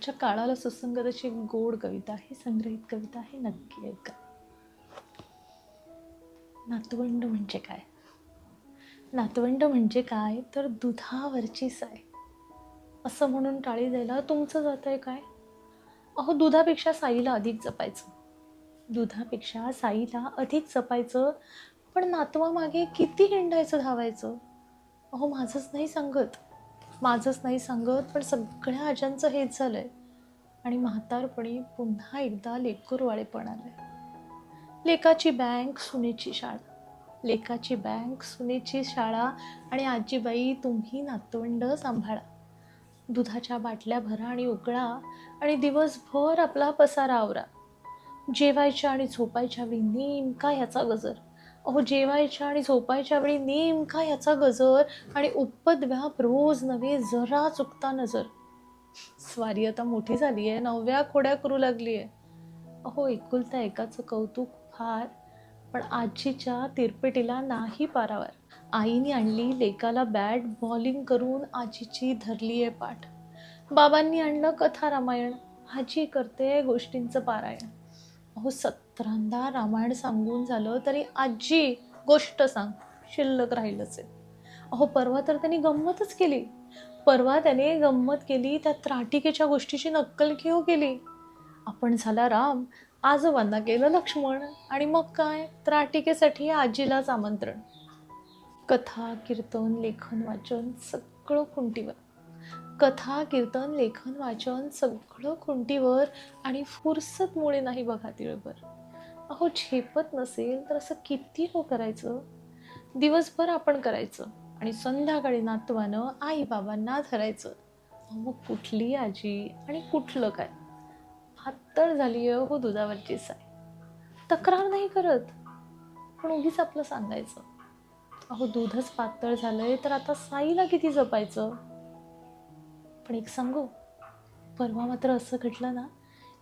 आजच्या काळाला सुसंगत अशी एक गोड कविता आहे संग्रहित कविता आहे नक्की ऐका. नातवंड म्हणजे काय? नातवंड म्हणजे काय? तर दुधावरची साय. असं म्हणून टाळी द्यायला तुमचं जात आहे काय? अहो दुधापेक्षा साईला अधिक जपायचं. दुधापेक्षा साईला अधिक जपायचं. पण नातवामागे किती हिंडायचं धावायचं? अहो माझंच नाही सांगत. माझंच नाही सांगत पण सगळ्या आजांचं हेच झालं आहे आणि म्हातारपणी पुन्हा एकदा लेकूरवाळेपण आलं लेकाची बँक सुनेची शाळा. लेकाची बँक सुनेची शाळा आणि आजीबाई तुम्ही नातवंड सांभाळा. दुधाच्या बाटल्या भरा आणि उकळा आणि दिवसभर आपला पसारा आवरा. जेवायच्या आणि झोपायच्या वेळी नेमका याचा गजर. अहो जेवायच्या आणि झोपायच्या वेळी नेमका याचा गजर आणि उपद्व्याप रोज नव्हे जरा चुकता नजर. स्वारी आता मोठी झाली आहे नवव्या खोड्या करू लागली आहे अहो एकुलता एकाचं कौतुक फार पण आजीच्या तिरपिटीला नाही पारावर. आईने आणली लेकाला बॅट बॉलिंग करून आजीची धरली आहे पाठ. बाबांनी आणलं कथा रामायण आजी करते गोष्टींचं पारायण. अहो सतरांदा रामायण सांगून झालं तरी आजी गोष्ट सांग शिल्लक राहिलंच आहे. अहो परवा तर त्यांनी गंमतच केली. परवा त्याने गंमत केली त्या त्राटिकेच्या गोष्टीची नक्कल घेऊ केली. आपण झाला राम आजोबांना केलं लक्ष्मण आणि मग काय? त्राटिकेसाठी आजीलाच आमंत्रण. कथा कीर्तन लेखन वाचन सगळं खुंटीवर. कथा कीर्तन लेखन वाचन सगळं खुंटीवर आणि फुरसतमुळे नाही बघा तिळभर. अहो झेपत नसेल तर असं किती हो करायचं? दिवसभर आपण करायचं आणि संध्याकाळी नातवानं आई बाबांना धरायचं. अहो, मग कुठली आजी आणि कुठलं काय? पातळ झाली आहे हो दुधावरची साय. तक्रार नाही करत. पण उगीच आपलं सांगायचं. अहो दूधच पातळ झालंय तर आता साईला किती जपायचं? पण एक सांगू परवा मात्र असं घडलं ना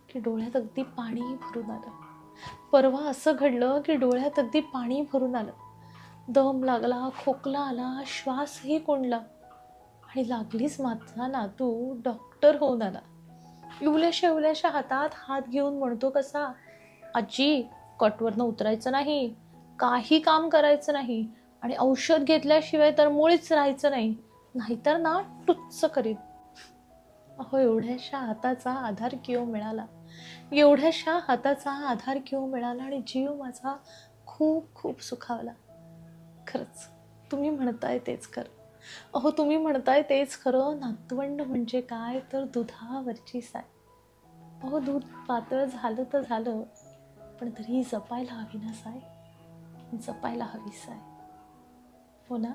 की डोळ्यात अगदी पाणी भरून आलं. परवा असं घडलं की डोळ्यात अगदी पाणी भरून आलं. दम लागला खोकला आला श्वासही कोंडला. आणि लागलीच माझा नातू डॉक्टर होऊन आला इवल्याशा इवल्याशा हातात हात घेऊन म्हणतो कसा आजी कटवरनं उतरायचं नाही काही काम करायचं नाही आणि औषध घेतल्याशिवाय तर मुळीच राहायचं नाही नाहीतर ना टुच्च करीत अहो एवढ्याशा हाताचा आधार किंवा मिळाला? एवढ्याशा हाताचा आधार किंवा मिळाला आणि जीव माझा खूप खूप सुखावला. खरंच तुम्ही म्हणताय तेच खरं. अहो तुम्ही म्हणताय तेच खरं. नातवंड म्हणजे काय? तर दुधावरची साय. अहो दूध पातळ झालं तर झालं पण तरी जपायला हवी ना साय? जपायला हवी साय. हो ना?